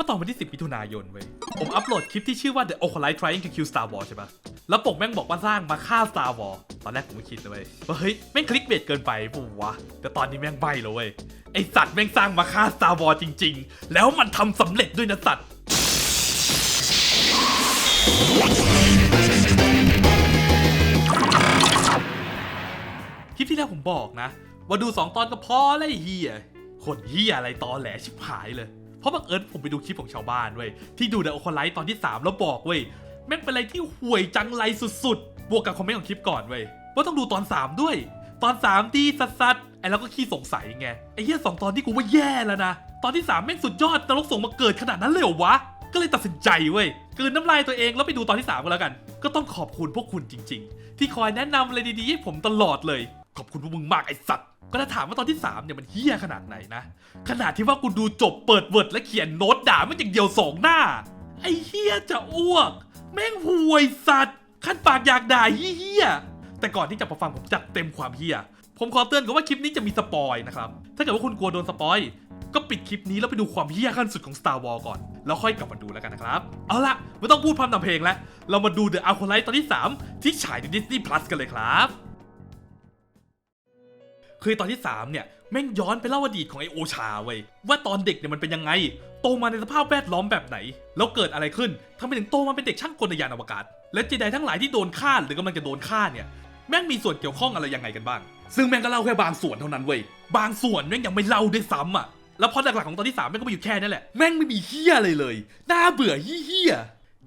มื่อตอนวันที่ 10มิถุนายนเว้ย ผมอัปโหลดคลิปที่ชื่อว่า The Oculus Trying to Kill Star Wars ใช่ปะแล้วปกแม่งบอกว่าสร้างมาฆ่า Star Wars ตอนแรกผมไม่คิดเลยว่าเฮ้ย แม่งคลิกเบสเกินไปปุ๊วะ แต่ตอนนี้แม่งใบแล้เว้ย ไอสัตว์แม่งสร้างมาฆ่า Star Wars จริง ๆ แล้วมันทำสำเร็จด้วยนะสัตว์คลิปที่แล้วผมบอกนะ ว่าดู 2 ตอนก็พอแล้วไอ้เฮียคนเฮียอะไรตอแหลชิบหายเลย เพราะบังเอิญผมไปดูคลิปของชาวบ้านเว้ยที่ดูเดอะโอคอไลท์ตอนที่ 3 แล้วบอกเว้ยแม่งเป็นอะไรที่ห่วยจังไรสุดๆ บวกกับคอมเมนต์ของคลิปก่อนเว้ยว่าต้องดูตอน 3 ด้วย ตอน3ดีสัสๆไอ้เราก็ขี้สงสัยไงไอ้เหี้ยสองตอนที่กูว่าแย่แล้วนะตอนที่ 3 แม่งสุดยอดนรกส่งมาเกิดขนาดนั้นเลยเหรอวะ ก็เลยตัดสินใจเว้ยกลืนน้ำลายตัวเองแล้วไปดูตอนที่3กันแล้วกัน ก็ต้องขอบคุณพวกคุณจริง ๆ ที่คอยแนะนำอะไรดีๆให้ผมตลอดเลย ขอบคุณพวกมึงมากไอ้สัตว์ ก็ถ้าถามว่าตอนที่ 3 เนี่ยมันเฮี้ยขนาดไหนนะ ขนาดที่ว่ากูดูจบเปิดเวิร์ดและเขียนโน้ตด่ามันอย่างเดียวสองหน้า ไอ้เฮี้ยจะอ้วก แม่งห่วยสัตว์ขั้นปากอยากด่าเฮี้ยแต่ก่อนที่จะมาฟังผมจัดเต็มความเฮี้ยผมขอเตือนก่อนว่าคลิปนี้จะมีสปอยนะครับ ถ้าเกิดว่าคุณกลัวโดนสปอยก็ปิดคลิปนี้แล้วไปดูความเฮี้ยขั้นสุดของ Star Wars ก่อน แล้วค่อยกลับมาดูแล้วกันนะครับ เอาล่ะไม่ต้องพูดพร่ำทำเพลงแล้ว เรามาดู The Acolyte ตอนที่ 3 ที่ฉายใน Disney Plus กันเลยครับ คือตอนที่ 3 เนี่ย แม่งย้อนไปเล่าอดีตของไอโอชาเว้ยว่าตอนเด็กเนี่ยมันเป็นยังไง โตมาในสภาพแวดล้อมแบบไหน แล้วเกิดอะไรขึ้นทำไมถึงโตมาเป็นเด็กช่างกลยานอวกาศ และเจไดทั้งหลายที่โดนฆ่าหรือกำลังจะโดนฆ่าเนี่ยแม่งมีส่วนเกี่ยวข้องอะไรยังไงกันบ้าง ซึ่งแม่งก็เล่าแค่บางส่วนเท่านั้นเว้ยบางส่วนแม่งยังไม่เล่าด้วยซ้ำอะแล้วพอหลักๆของตอนที่3แม่งก็มาอยู่แค่นั่นแหละแม่งไม่มีเฮี้ยอะไรเลยน่าเบื่อเฮี้ย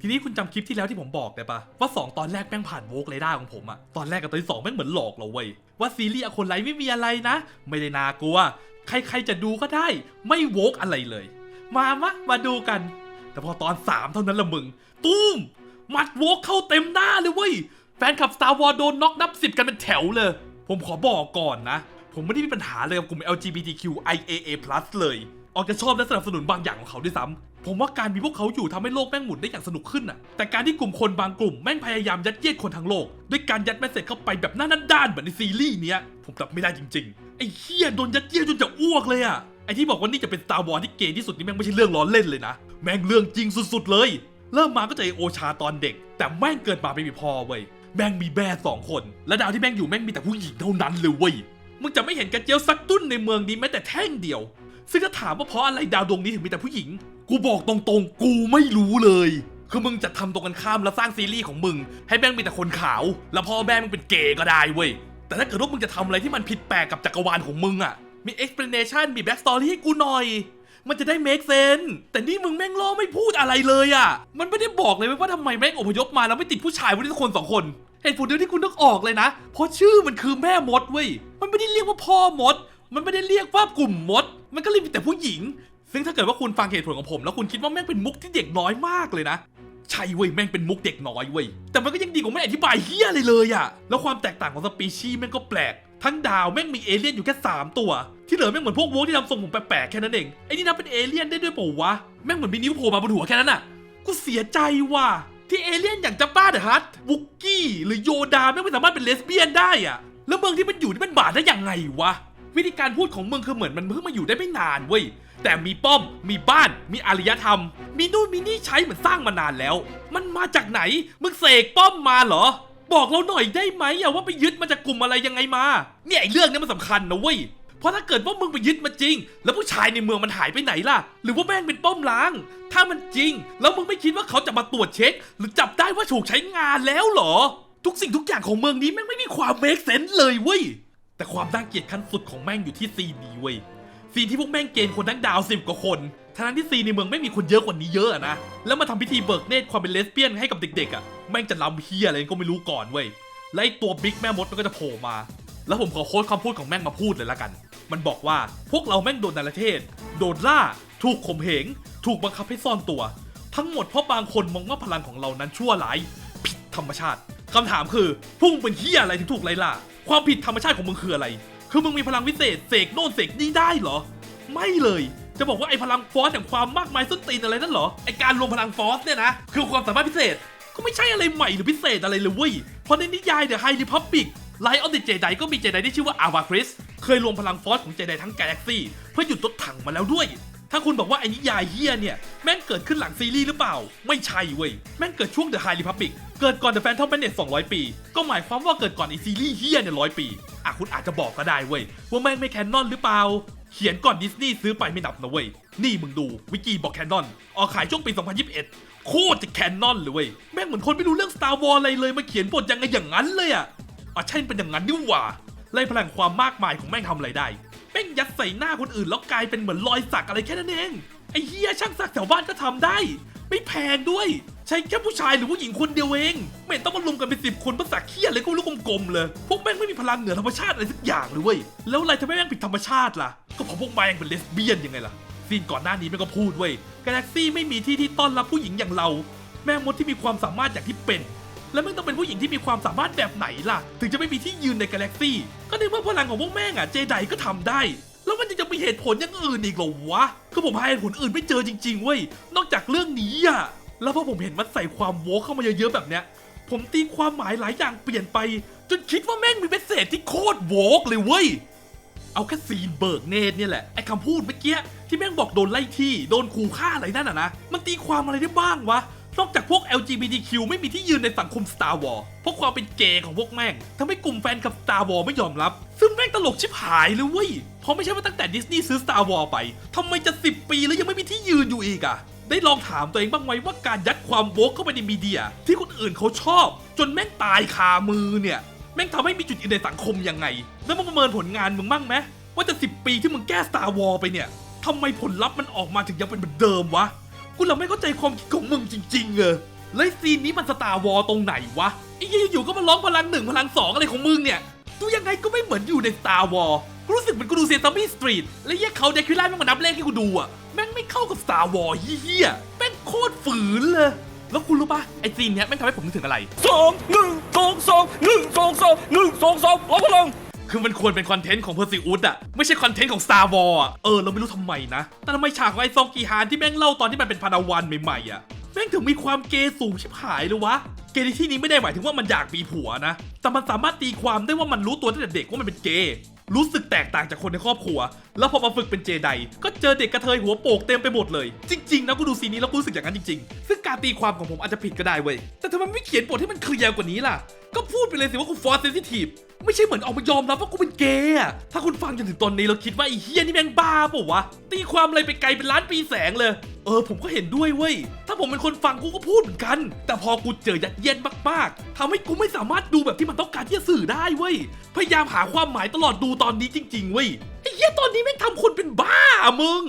ทีนี้คุณจำคลิปที่แล้วที่ผมบอกได้ปะว่า 2 ตอนแรกแม่งผ่านโวกเรดาร์ของผมอะตอนแรกกับตอนที่สองแม่งเหมือนหลอกเราเว้ยว่าซีรีส์อคนไรไม่มีอะไรนะ ไม่ได้น่ากลัว ใครๆจะดูก็ได้ ไม่โวกอะไรเลย มามะมาดูกัน แต่พอตอน 3 เท่านั้นละมึง ตุ้มมัดโวกเข้าเต็มหน้าเลยเว้ยแฟนคลับ Star Wars โดนน็อกนับสิบกันเป็นแถวเลย ผมขอบอกก่อนนะ ผมไม่ได้มีปัญหาเลยกับกลุ่ม LGBTQIAA+ เลย ออกจะชอบและสนับสนุนบางอย่างของเขาด้วยซ้ำ ผมว่าการมีพวกเขาอยู่ทำให้โลกแม่งหมุนได้อย่างสนุกขึ้นน่ะแต่การที่กลุ่มคนบางกลุ่มแม่งพยายามยัดเยียดคนทั้งโลก ด้วยการยัดแมสเซจเข้าไปแบบหน้าด้านๆเหมือนในซีรีส์เนี้ยผมรับไม่ได้จริงๆไอ้เฮียโดนยัดเยียดจนจะอ้วกเลยอะไอ้ที่บอกว่านี่จะเป็น Star Wars ที่เกย์ที่สุดนี่แม่งไม่ใช่เรื่องล้อเล่นเลยนะ แม่งเรื่องจริงสุดๆเลย เริ่มมาก็จะไอโอชาตอนเด็ก แต่แม่งเกิดมาไม่มีพ่อเว้ยแม่งมีแม่สองคน และดาวที่แม่งอยู่แม่งมีแต่ผู้หญิงเท่านั้นเลยเว้ยมึงจะไม่เห็นกระเจียวสักตุ้นในเมืองนี้แม้แต่แท่งเดียว ซึ่งถ้าถามว่าเพราะอะไรดาวดวงนี้ถึงมีแต่ผู้หญิง กูบอกตรงๆ กูไม่รู้เลย คือมึงจะทำตรงกันข้ามแล้วสร้างซีรีส์ของมึง ให้แม่งมีแต่คนขาว แล้วพ่อแม่มึงเป็นเกย์ก็ได้เว้ย แต่ถ้าเกิดว่ามึงจะทำอะไรที่มันผิดแปลกกับจักรวาลของมึงอะมี explanation มี back story ให้กูหน่อย มันจะได้ make sense แต่นี่มึงแม่งล้อไม่พูดอะไรเลยอะมันไม่ได้บอกเลยว่าทำไมแม่งอพยพมาแล้วไม่ติดผู้ชายไว้ที่คนสองคนเหตุผลเดียวที่คุณต้องออกเลยนะ เพราะชื่อมันคือแม่มดเว้ย มันไม่ได้เรียกว่าพ่อมด มันไม่ได้เรียกว่ากลุ่มมด มันก็เลยมีแต่ผู้หญิง ซึ่งถ้าเกิดว่าคุณฟังเหตุผลของผม แล้วคุณคิดว่าแม่งเป็นมุกที่เด็กน้อยมากเลยนะ ใช่เว้ยแม่งเป็นมุกเด็กน้อยเว้ย แต่มันก็ยังดีกว่าไม่อธิบายเฮียอะไรเลยอะแล้วความแตกต่างของสปีชีส์แม่งก็แปลก ทั้งดาวแม่งมีเอเลี่ยนอยู่แค่3ตัว ที่เหลือแม่งเหมือนพวกโวกที่ทำทรงผมแปลกๆแค่นั้นเอง ไอ้นี่นับเป็นเอเลี่ยนได้ด้วยเปล่าวะ แม่งเหมือนมีนิ้วโผล่มาบนหัวแค่นั้นอะกูเสียใจว่ะที่เอเลี่ยนอย่างจับบ้าเดอะฮัตบุกกี้หรือโยดาแม่งไม่สามารถเป็นเลสเบี้ยนได้อะแล้วเมืองที่มันอยู่นี่มันบาดได้ยังไงวะ วิธีการพูดของมึงคือเหมือนมันเพิ่งมาอยู่ได้ไม่นานเว้ยแต่มีป้อม มีบ้าน มีอารยธรรม มีนู่นมีนี่ใช้เหมือนสร้างมานานแล้ว มันมาจากไหน มึงเสกป้อมมาเหรอ บอกเราหน่อยได้ไหมอะว่าไปยึดมาจากกลุ่มอะไรยังไงมา เนี่ยไอ้เรื่องนี้มันสำคัญนะเว้ย เพราะถ้าเกิดว่ามึงไปยึดมาจริง แล้วผู้ชายในเมืองมันหายไปไหนล่ะ หรือว่าแม่งเป็นป้อมล้าง ถ้ามันจริง แล้วมึงไม่คิดว่าเขาจะมาตรวจเช็ค หรือจับได้ว่าถูกใช้งานแล้วเหรอ ทุกสิ่งทุกอย่างของเมืองนี้แม่งไม่มีความเมคเซนส์เลยเว้ย แต่ความน่าเกลียดขั้นสุดของแม่งอยู่ที่ซีนนี้เว้ยซีนที่พวกแม่งเกณฑ์คนทั้งดาวสิบกว่าคนทั้งที่ซีนในเมืองไม่มีคนเยอะกว่านี้เยอะนะ แล้วมาทำพิธีเบิกเนตรความเป็นเลสเบี้ยนให้กับเด็กๆอะแม่งจะลำเฮียอะไรก็ไม่รู้ก่อนเว้ยและไอตัวบิ๊กแม่มดมันก็จะโผล่มา แล้วผมขอโค้ดคำพูดของแม่งมาพูดเลยละกัน มันบอกว่าพวกเราแม่งโดนนาเทศ โดนล่า ถูกข่มเหง ถูกบังคับให้ซ่อนตัว ทั้งหมดเพราะบางคนมองว่าพลังของเรานั้นชั่วร้าย ผิดธรรมชาติคำถามคือพวกมึงเป็นเฮียอะไรถึงถูกไล่ล่า ความผิดธรรมชาติของมึงคืออะไร คือมึงมีพลังวิเศษเสกโน่นเสกนี่ได้เหรอ ไม่เลย จะบอกว่าไอ้พลังฟอสแห่งความมากมายส้นตีนอะไรนั่นเหรอ ไอ้การรวมพลังฟอสเนี่ยนะ คือความสามารถพิเศษ ก็ไม่ใช่อะไรใหม่หรือพิเศษอะไรเลยเว้ย เพราะในนิยาย The High Republic ไลออนเดเจไดก็มีเจไดที่ชื่อว่าอาวาคริส เคยรวมพลังฟอสของเจไดทั้งกาแล็กซี่เพื่อหยุดรถถังมาแล้วด้วย ถ้าคุณบอกว่าไอ้นิยายเฮียเนี่ย แม่งเกิดขึ้นหลังซีรีส์หรือเปล่า ไม่ใช่เว้ย แม่งเกิดช่วง The High Republic เกิดก่อน The Phantom Menace 200ปี ก็หมายความว่าเกิดก่อนไอซีรีส์เฮียเนี่ยร้อยปีอะคุณอาจจะบอกก็ได้เว้ย ว่าแม่งไม่แคนนอนหรือเปล่า เขียนก่อนดิสนีย์ซื้อไปไม่นับนะเว้ย นี่มึงดูวิกิบอกแคนนอนออกขายช่วงปี 2021 โคตรจะแคนนอนเลยเว้ย แม่งเหมือนคนไม่รู้เรื่อง Star Wars อะไรเลยมาเขียนบทยังไงอย่างนั้นเลยอะอะใช่เป็นอย่างนั้นนี่หว่าไล่พลังความมากมายของแม่งทำอะไรได้ แม่งยัดใส่หน้าคนอื่นแล้วกลายเป็นเหมือนรอยสักอะไรแค่นั้นเองไอ้เฮียช่างสักแถวบ้านก็ทำได้ ไม่แพงด้วย ใช้แค่ผู้ชายหรือผู้หญิงคนเดียวเองไม่ต้องมารุมกันเป็นสิบคนเพื่อสักเคียอะไรก็ไม่รู้กลมๆเลย พวกแม่งไม่มีพลังเหนือธรรมชาติอะไรสักอย่างเลยเว้ยแล้วอะไรทำให้แม่งผิดธรรมชาติล่ะ ก็เพราะพวกแม่งเป็นเลสเบี้ยนยังไงล่ะซีนก่อนหน้านี้แม่งก็พูดเว้ยกาแล็กซี่ไม่มีที่ที่ต้อนรับผู้หญิงอย่างเรา แม่งมดที่มีความสามารถอย่างที่เป็น แล้วแม่งต้องเป็นผู้หญิงที่มีความสามารถแบบไหนล่ะ ถึงจะไม่มีที่ยืนในกาแล็กซี่ก็ในเมื่อพลังของพวกแม่งอะเจไดก็ทำได้ แล้วมันยังจะมีเหตุผลอย่างอื่นอีกเหรอวะคือผมหาเหตุผลอื่นไม่เจอจริงๆเว้ยนอกจากเรื่องนี้อะแล้วพอผมเห็นมันใส่ความโวกเข้ามาเยอะๆแบบเนี้ย ผมตีความหมายหลายอย่างเปลี่ยนไป จนคิดว่าแม่งมีเมสเซจที่โคตรโวกเลยเว้ยเอาแค่ซีนเบิกเนตเนี่ยแหละไอ้คำพูดเมื่อกี้ที่แม่งบอกโดนไล่ที่โดนขู่ฆ่าอะไรนั่นอะนะมันตีความอะไรได้บ้างวะ นอกจากพวก LGBTQ ไม่มีที่ยืนในสังคม Star Wars เพราะความเป็นเกย์ของพวกแม่งทำให้กลุ่มแฟนคลับ Star Wars ไม่ยอมรับ ซึ่งแม่งตลกชิบหายเลยเว้ยเพราะไม่ใช่ว่าตั้งแต่ดิสนีย์ซื้อ Star Wars ไปทำไมจะ 10 ปีแล้วยังไม่มีที่ยืนอยู่อีกอะได้ลองถามตัวเองบ้างไหมว่าการยัดความโวกเข้าไปในมีเดีย ที่คนอื่นเขาชอบ จนแม่งตายคามือเนี่ย แม่งทำให้มีจุดยืนในสังคมยังไง แล้วมาประเมินผลงานมึงบ้างไหมว่าจะ 10 ปีที่มึงแก้ Star Wars ไปเนี่ยทำไมผลลัพธ์มันออกมาถึงยังเป็นเหมือนเดิมวะ กูเราไม่เข้าใจความคิดของมึงจริงๆเออแล้วซีนนี้มันสตาร์วอลตรงไหนวะไอ้เหี้ยอยู่ก็มาร้องพลังหนึ่งพลังสองอะไรของมึงเนี่ยดูยังไงก็ไม่เหมือนอยู่ในสตาร์วอลกูรู้สึกเหมือนกูดูเซตามี่สตรีทและเหี้ยเขาเดคิล่าแม่งมานับเลขให้กูดูอะแม่งไม่เข้ากับสตาร์วอลเหี้ยแม่งโคตรฝืนเลยแล้วคุณรู้ปะไอ้ซีนเนี้ยแม่งทำให้ผมนึกถึงอะไรสองหนึ่งสองสองหนึ่งสองสองหนึ่งสองสองรับพลัง คือมันควรเป็นคอนเทนต์ของเพอร์ซิอุสอะไม่ใช่คอนเทนต์ของ Star Wars อะเออเราไม่รู้ทำไมนะ แต่ทำไมฉากของไอซองกีฮานที่แม่งเล่าตอนที่มันเป็นพานาวันใหม่ๆอะแม่งถึงมีความเกย์สูงชิบหายเลยวะ เกย์ในที่นี้ไม่ได้หมายถึงว่ามันอยากมีผัวนะ แต่มันสามารถตีความได้ว่ามันรู้ตัวตั้งแต่เด็กว่ามันเป็นเกย์ รู้สึกแตกต่างจากคนในครอบครัว แล้วพอมาฝึกเป็นเจไดก็เจอเด็กกระเทยหัวโปกเต็มไปหมดเลย จริงๆนะกูดูซีนนี้แล้วกูรู้สึกอย่างนั้นจริงๆ ซึ่งการตีความของผมอาจจะผิดก็ได้เว้ย แต่ทำไมไม่เขียนบทให้มันเคลียร์กว่านี้ล่ะ ก็พูดไปเลยสิว่ากูฟอร์เซนซิทีฟไม่ใช่เหมือนออกมายอมรับว่ากูเป็นเกย์อะถ้าคุณฟังจนถึงตอนนี้เราคิดว่าไอ้เฮียนี่แม่งบ้าเปล่าวะ ตีความอะไรไปไกลเป็นล้านปีแสงเลย เออผมก็เห็นด้วยเว้ย ถ้าผมเป็นคนฟังกูก็พูดเหมือนกัน แต่พอกูเจอยัดเย็นมากๆทำให้กูไม่สามารถดูแบบที่มันต้องการที่จะสื่อได้เว้ย พยายามหาความหมายตลอดดูตอนนี้จริง ๆ เว้ย ไอ้เหี้ยตอนนี้แม่งทำคนเป็นบ้าอะมึง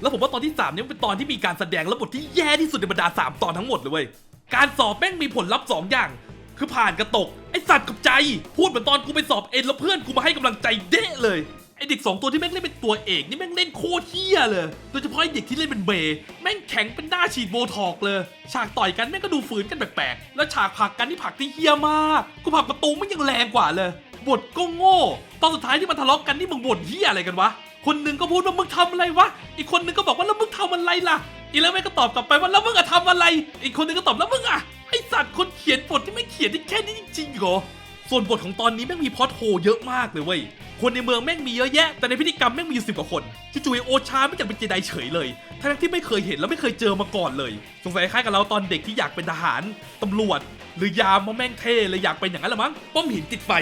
แล้วผมว่าตอนที่ 3 เนี่ยเป็นตอนที่มีการแสดงและบทที่แย่ที่สุดในบรรดา 3 ตอนทั้งหมดเลยเว้ย การสอบแม่งมีผลลัพธ์2อย่าง คือผ่านกระตก ไอสัตว์กับใจ พูดเหมือนตอนกูไปสอบเอ็นแล้วเพื่อนกูมาให้กำลังใจเด้เลย เด็กสองตัวที่แม่งเล่นเป็นตัวเอกนี่แม่งเล่นโคตรเฮี้ยเลย โดยเฉพาะไอเด็กที่เล่นเป็นเบย์แม่งแข็งเป็นหน้าฉีดโบท็อกซ์เลย ฉากต่อยกันแม่งก็ดูฝืนกันแปลกๆ แล้วฉากผักกันนี่ผักที่เฮี้ยมาก กูผักประตูไม่งยังแรงกว่าเลย บทก็โง่ ตอนสุดท้ายที่มันทะเลาะกันนี่มึงบ่นเฮี้ยอะไรกันวะ คนหนึ่งก็พูดว่ามึงทำอะไรวะ อีกคนหนึ่งก็บอกว่าแล้วมึงทำอะไรล่ะ อีแล้วแม่งก็ตอบกลับไปว่าแล้วมึงอะทำอะไร อีกคนหนึ่งก็ตอบแล้วมึงอะไอสัตว์คนเขียนบทที่ไม่เขียนได้แค่นี้จริงๆเหรอ ส่วนบทของตอนนี้แม่งมีพอตโฮเยอะมากเลยเว้ย คนในเมืองแม่งมีเยอะแยะ แต่ในพิธีกรรมแม่งมีอยู่สิบกว่าคนจู่ๆโอชาไม่อยากเป็นเจไดเฉยเลยทั้งที่ไม่เคยเห็นแล้วไม่เคยเจอมาก่อนเลย สงสัยคล้ายกับเราตอนเด็กที่อยากเป็นทหาร ตำรวจ หรือยามมาแม่งเท่เลยอยากเป็นอย่างนั้นละมั้ง ป้อมหินติดไฟ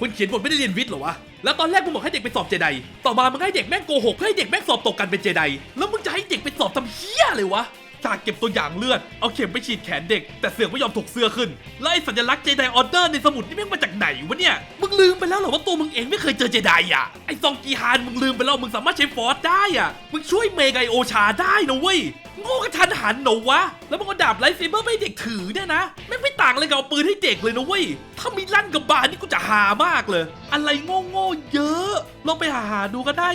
คนเขียนบทไม่ได้เรียนวิทย์หรอวะ แล้วตอนแรกมึงบอกให้เด็กไปสอบเจได ต่อมามึงให้เด็กแม่งโกหกเพื่อให้เด็กแม่งสอบตกกันเป็นเจได แล้วมึงจะให้เด็กไปสอบทำเหี้ยเลยวะ จากเก็บตัวอย่างเลือด เอาเข็มไปฉีดแขนเด็ก แต่เสือกไม่ยอมถกเสื้อขึ้น แล้วไอ้สัญลักษณ์เจไดออเดอร์ในสมุดนี่แม่งมาจากไหนวะเนี่ย มึงลืมไปแล้วเหรอว่าตัวมึงเองไม่เคยเจอเจไดอะ ไอ้ซองกีฮานมึงลืมไปแล้วมึงสามารถใช้ฟอร์สได้อะ มึงช่วยเมกไกโอชาได้นะเว้ยโง่กระทันหันหรอวะ แล้วมึงก็ดาบไลท์เซเบอร์ไม่ให้เด็กถือเนี่ยนะแม่งไม่ต่างอะไรกับเอาปืนให้เด็กเลยนะเว้ย ถ้ามีลั่นกับบานี่กูจะหามากเลย อะไรโง่ๆเยอะ ลองไปหาหาดูก็ได้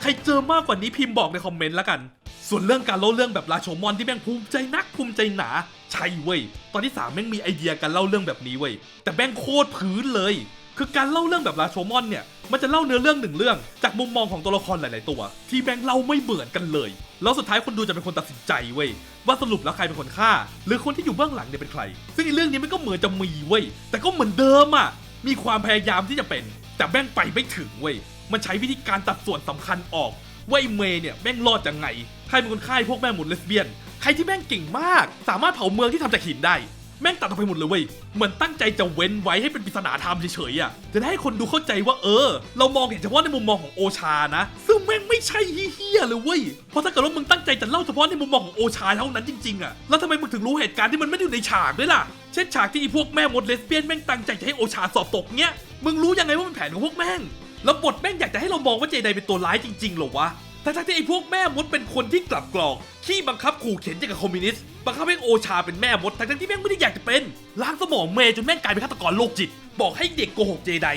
ใครเจอมากกว่านี้พิมพ์บอกในคอมเมนต์แล้วกัน ส่วนเรื่องการเล่าเรื่องแบบราโชมอนที่แม่งภูมิใจนักภูมิใจหนา ใช่เว้ย ตอนที่สามแม่งมีไอเดียการเล่าเรื่องแบบนี้เว้ย แต่แม่งโคตรพื้นเลย คือการเล่าเรื่องแบบราโชมอนเนี่ย มันจะเล่าเนื้อเรื่องหนึ่งเรื่อง จากมุมมองของตัวละครหลาย ๆ ตัว ที่แม่งเล่าไม่เหมือนกันเลย แล้วสุดท้ายคนดูจะเป็นคนตัดสินใจเว้ยว่าสรุปแล้วใครเป็นคนฆ่า หรือคนที่อยู่เบื้องหลังเนี่ยเป็นใคร ซึ่งอ้เรื่องนี้มันก็เหมือนจะมีเว้ย แต่ก็เหมือนเดิมอะ มีความพยายามที่จะเป็น แต่แม่งไปไม่ถึงเว้ย มันใช้วิธีการตัดส่วนสำคัญออก ว่าไอเมย์เนี่ยแม่งรอดยังไงใครเป็นคนฆ่าไอ้พวกแม่หมุนเลสเบี้ยน ใครที่แม่งเก่งมาก สามารถเผาเมืองที่ทำจากหินได้ แม่งตัดออกไปหมดเลยเว้ย เหมือนตั้งใจจะเว้นไว้ให้เป็นปริศนาธรรมเฉยๆอะ จะได้ให้คนดูเข้าใจว่าเออ เรามองเห็นเฉพาะในมุมมองของโอชานะ ซึ่งแม่งไม่ใช่เฮี้ยๆเลยเว้ย เพราะถ้าเกิดว่ามึงตั้งใจจะเล่าเฉพาะในมุมมองของโอชาเท่านั้นจริงๆอะ แล้วทำไมมึงถึงรู้เหตุการณ์ที่มันไม่อยู่ในฉากด้วยล่ะ เช่นฉากที่พวกแม่มดเลสเบี้ยนแม่งตั้งใจจะให้โอชาสอบตกเนี้ย มึงรู้ยังไงว่ามันแผนของพวกแม่ง แล้วบทแม่งอยากจะให้เรามองว่าเจไดเป็นตัวร้ายจริงๆหรอวะแต่ทั้งที่ไอ้พวกแม่มดเป็นคนที่กลับกรอกขี้บังคับขู่เข็นอย่างกับคอมมิวนิสต์บังคับให้โอชาเป็นแม่มดทั้งที่แม่งไม่ได้อยากจะเป็นล้างสมองเมย์จนแม่งกลายเป็นฆาตกรโรคจิต บอกให้เด็กโกหกเจได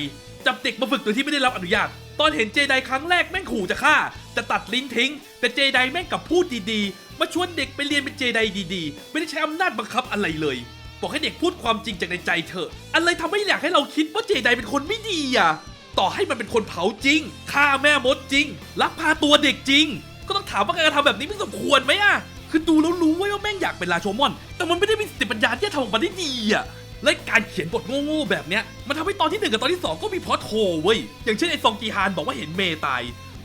จับเด็กมาฝึกโดยที่ไม่ได้รับอนุญาต ตอนเห็นเจไดครั้งแรกแม่งขู่จะฆ่าจะตัดลิ้นทิ้ง แต่เจไดแม่งกลับพูดดีๆ มาชวนเด็กไปเรียนเป็นเจไดดีๆ ไม่ได้ใช้อำนาจบังคับอะไรเลย บอกให้เด็กพูดความจริงจากในใจเถอะอะไรทำให้อยากให้เราคิดว่าเจไดเป็นคนไม่ดีอะ ต่อให้มันเป็นคนเผาจริงฆ่าแม่มดจริงลักพาตัวเด็กจริง ก็ต้องถามว่าการกระทำแบบนี้มันสมควรไหมอะคือดูแล้วรู้ว่าแม่งอยากเป็นราโชมอน แต่มันไม่ได้มีสติปัญญาที่จะทำออกมาได้ดีอะและการเขียนบทโง่ๆแบบเนี้ยมันทำให้ตอนที่หนึ่งกับตอนที่สองก็มีพอโฮเว้ย อย่างเช่นไอ้ซองกีฮานบอกว่าเห็นเมย์ตาย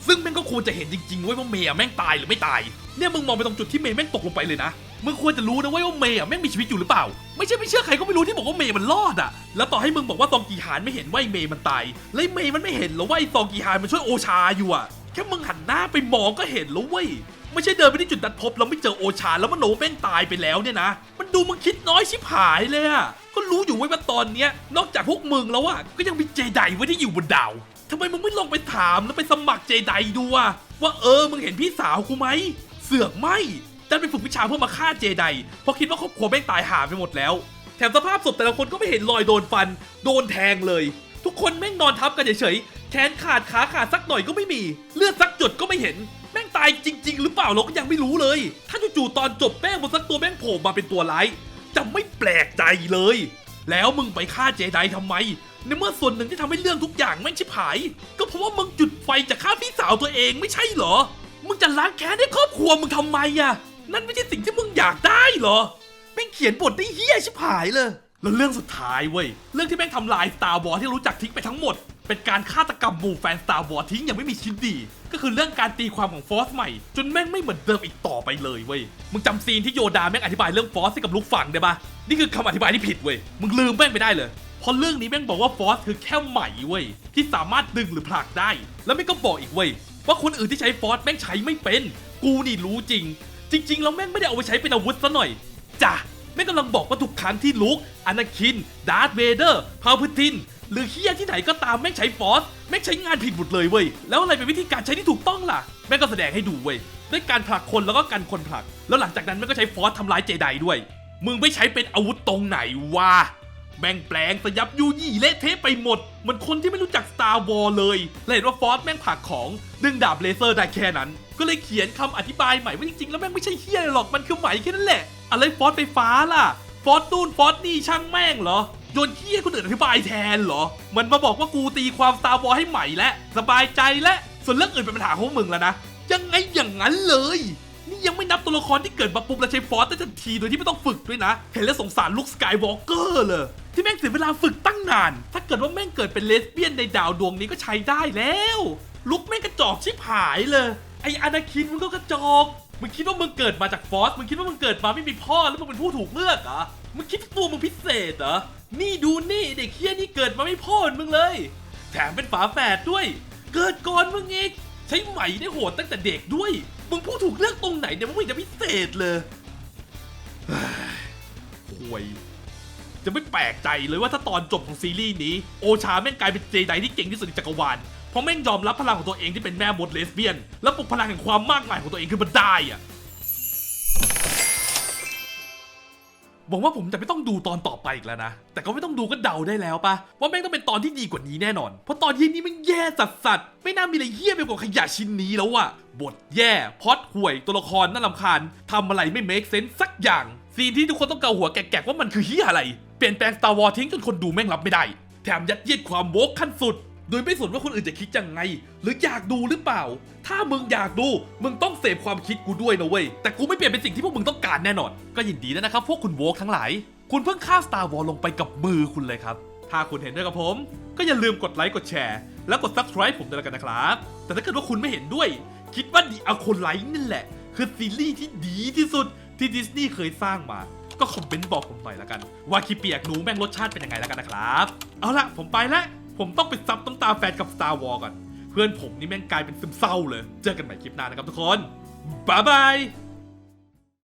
ซึ่งแม่งก็ควรจะเห็นจริงๆเว้ยว่าเมย์แม่งตายหรือไม่ตาย เนี่ยมึงมองไปตรงจุดที่เมย์แม่งตกลงไปเลยนะ มึงควรจะรู้นะเว้ยว่าเมย์อะแม่งมีชีวิตอยู่หรือเปล่า ไม่ใช่ไม่เชื่อใครก็ไม่รู้ที่บอกว่าเมย์มันรอดอะแล้วต่อให้มึงบอกว่าซองกีฮานไม่เห็นว่าไอ้เมย์มันตายแล้วไอ้เมย์มันไม่เห็นหรอว่าไอ้ซองกีฮานมันช่วยโอชาอยู่อะแค่มึงหันหน้าไปมองก็เห็นแล้วเว้ยไม่ใช่เดินไปที่จุดนัดพบแล้วไม่เจอโอชาแล้วมันโนแม่งตายไปแล้วเนี่ยนะ มันดูมึงคิดน้อยชิบหายเลยอะก็รู้อยู่ไว้ยว่าตอนเนี้ยนอกจากพวกมึงแล้วอะก็ยังมีเจไดไว้ที่อยู่บนดาวทำไมมึงไม่ลองไปถามแล้วไปสมัครเจไดดูอะว่าเออมึงเห็นพี่สาวกูไหมเสือกไม่ ดันไปฝึกวิชาเพื่อมาฆ่าเจไดเพราะคิดว่าครอบครัวแม่งตายหาไปหมดแล้ว แถมสภาพศพแต่ละคนก็ไม่เห็นรอยโดนฟัน โดนแทงเลย ทุกคนแม่งนอนทับกันเฉยๆ แขนขาดขาขาดสักหน่อยก็ไม่มี เลือดสักหยดก็ไม่เห็น แม่งตายจริง ๆ หรือเปล่าเราก็ยังไม่รู้เลย ถ้าจู่ๆตอนจบแม่งบนสักตัวแม่งโผล่มาเป็นตัวร้ายจะไม่แปลกใจเลย แล้วมึงไปฆ่าเจไดทำไม ในเมื่อส่วนหนึ่งที่ทำให้เรื่องทุกอย่างแม่งชิบหาย ก็เพราะว่ามึงจุดไฟจะฆ่าพี่สาวตัวเองไม่ใช่เหรอ มึงจะล้างแค้นให้ครอบครัวมึงทำไมอะ นั่นไม่ใช่สิ่งที่มึงอยากได้เหรอแม่งเขียนบทได้เฮี้ยชิบหายเลย แล้วเรื่องสุดท้ายเว้ย เรื่องที่แม่งทำลาย Star Wars ที่รู้จักทิ้งไปทั้งหมด เป็นการฆาตกรรมหมู่แฟน Star Wars ทิ้งอย่างไม่มีชิ้นดี ก็คือเรื่องการตีความของ Force ใหม่ จนแม่งไม่เหมือนเดิมอีกต่อไปเลยเว้ย มึงจำซีนที่โยดาแม่งอธิบายเรื่อง Force ให้กับลูกฟังได้ปะนี่คือคำอธิบายที่ผิดเว้ย มึงลืมแม่งไปได้เลยเพราะเรื่องนี้แม่งบอกว่า Force คือแค่ไหมเว้ยที่สามารถดึงหรือผลักได้ แล้วแม่งก็บอกอีกเว้ยว่าคนอื่นที่ใช้ Force แม่งใช้ไม่เป็น กูนี่รู้จริง จริงๆแล้วแม่งไม่ได้เอาไปใช้เป็นอาวุธซะหน่อยจ้ะแม่งกำลังบอกว่าทุกครั้งที่ลุกอนาคิน ดาร์ธเวเดอร์พาวพุติน หรือเฮียที่ไหนก็ตามแม่งใช้ฟอสแม่งใช้งานผิดหมดเลยเว้ย แล้วอะไรเป็นวิธีการใช้ที่ถูกต้องล่ะ แม่งก็แสดงให้ดูเว้ย ด้วยการผลักคนแล้วก็กันคนผลัก แล้วหลังจากนั้นแม่งก็ใช้ฟอสทำร้ายเจไดด้วย มึงไม่ใช้เป็นอาวุธตรงไหนวะ แม่งแปลงสยับยูยี่เละเทะไปหมด เหมือนคนที่ไม่รู้จัก Star Wars เลย และเห็นว่าฟอสแม่งผักของ ดึงดาบเลเซอร์ได้แค่นั้น ก็เลยเขียนคำอธิบายใหม่ว่าจริงๆ แล้วแม่งไม่ใช่เฮียหรอกมันคือไหมแค่นั้นแหละ อะไรฟอสไฟฟ้าล่ะ ฟอสนู่นฟอสนี่ช่างแม่งเหรอโยนเฮียคนอื่นอธิบายแทนเหรอ มันมาบอกว่ากูตีความ Star Wars ให้ใหม่และสบายใจและส่วนเรื่องอื่นเป็นปัญหาของมึงแล้วนะยังไงอย่างนั้นเลยนี่ยังไม่นับตัวละครที่เกิดมาปุ๊บแล้วใช้ฟอสได้ทันทีโดยที่ไม่ต้องฝึกด้วยนะ เห็นแล้วสงสารลุคสกายวอล์กเกอร์เลย ที่แม่งเสียเวลาฝึกตั้งนาน ถ้าเกิดว่าแม่งเกิดเป็นเลสเบี้ยนในดาวดวงนี้ก็ใช้ได้แล้ว ลุคแม่งกระจอกชิบหายเลย ไออนาคินมึงก็กระจอก มึงคิดว่ามึงเกิดมาจากฟอส มึงคิดว่ามึงเกิดมาไม่มีพ่อแล้วมึงเป็นผู้ถูกเลือกเหรอ มึงคิดว่าตัวมึงพิเศษเหรอ นี่ดูนี่เด็กเฮี้ยนี่เกิดมาไม่พ่อหมือนมึงเลย แถมเป็นฝาแฝดด้วย เกิดก่อนมึงอีกใช้ไหมได้โหดตั้งแต่เด็กด้วย มึงพูดถูกเลือกตรงไหนเนี่ยมึงไม่จะพิเศษเลยห่วย จะไม่แปลกใจเลยว่าถ้าตอนจบของซีรีส์นี้โอชาแม่งกลายเป็นเจไดที่เก่งที่สุดในจักรวาลเพราะแม่งยอมรับพลังของตัวเองที่เป็นแม่มดเลสเบี้ยน แล้วปลุกพลังแห่งความมากมายของตัวเองขึ้นมาได้อะหวังว่าผมจะไม่ต้องดูตอนต่อไปอีกแล้วนะ แต่ก็ไม่ต้องดูก็เดาได้แล้วปะว่าแม่งต้องเป็นตอนที่ดีกว่านี้แน่นอน เพราะตอนที่นี้ม่งแย่สัสสัสไม่น่ามีอะไรเหี้ยไปกว่าขยะชิ้นนี้แล้วอะบทแย่พอดห่วย ตัวละครน่ารำคาญทำอะไรไม่เมคเซนส์สักอย่าง ซีนที่ทุกคนต้องเกาหัวแกกๆว่ามันคือเหี้ยอะไร เปลี่ยนแปลง Star Wars ทิ้งจนคนดูแม่งรับไม่ได้ แถมยัดเยียดความโวกขั้นสุด โดยไม่สนว่าคนอื่นจะคิดยังไง หรืออยากดูหรือเปล่า ถ้ามึงอยากดู มึงต้องเสพความคิดกูด้วยนะเว้ย แต่กูไม่เปลี่ยนเป็นสิ่งที่พวกมึงต้องการแน่นอน ก็ยินดีด้วนะครับ พวกคุณโวกทั้งหลาย คุณเพิ่งฆ่า Star Wars ลงไปกับมือคุณเลยครับ ถ้าคุณเห็นด้วยกับผม ก็อย่าลืมกดไลค์กดแชร์ แล้วกด subscribe ผมด้วยแล้วกันนะครับ แต่ถ้าเกิดว่าคุณไม่เห็นด้วย คิดว่าดีอ c คนไลท์นั่นแหละ คือซีรีส์ที่ดีที่สุดที่ดิสนีย์เคยสร้างมา ก็คอมเมนต์บอกผมหน่อยละกัน ว่าคีเปียกหนูแม่งรสชาติเป็นยังไงแล้วกันนะครับ เอาละผมไปแล้วผมต้องไปซับน้ำตาแฟนกับ Star Wars ก่อน เพื่อนผมนี่แม่งกลายเป็นซึมเศร้าเลย เจอกันใหม่คลิปหน้านะครับทุกคนบ๊ายบาย